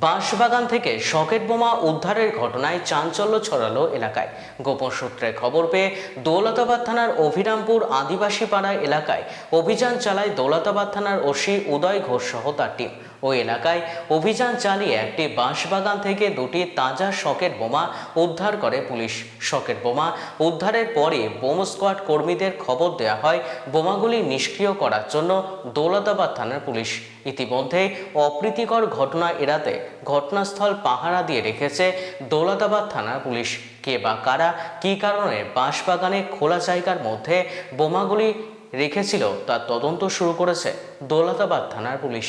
বাঁশবাগান থেকে সকেট বোমা উদ্ধারের ঘটনায় চাঞ্চল্য ছড়ালো এলাকায়। গোপন সূত্রে খবর পেয়ে দৌলতাবাদ থানার অভিরামপুর আদিবাসী পাড়া এলাকায় অভিযান চালায় দৌলতাবাদ থানার ওসি উদয় ঘোষ সহ তার টিম। ওই এলাকায় অভিযান চালিয়ে একটি বাঁশবাগান থেকে দুটি তাজা সকেট বোমা উদ্ধার করে পুলিশ। সকেট বোমা উদ্ধারের পরে বোম স্কোয়াড কর্মীদের খবর দেওয়া হয় বোমাগুলি নিষ্ক্রিয় করার জন্য দৌলতাবাদ থানার পুলিশ। ইতিমধ্যে অপ্রীতিকর ঘটনা এড়াতে ঘটনাস্থল পাহারা দিয়ে রেখেছে দৌলতাবাদ থানার পুলিশ। কে বা কারা, কী কারণে বাঁশবাগানে খোলা জায়গার মধ্যে বোমাগুলি রেখেছিল তার তদন্ত শুরু করেছে দৌলতাবাদ থানার পুলিশ।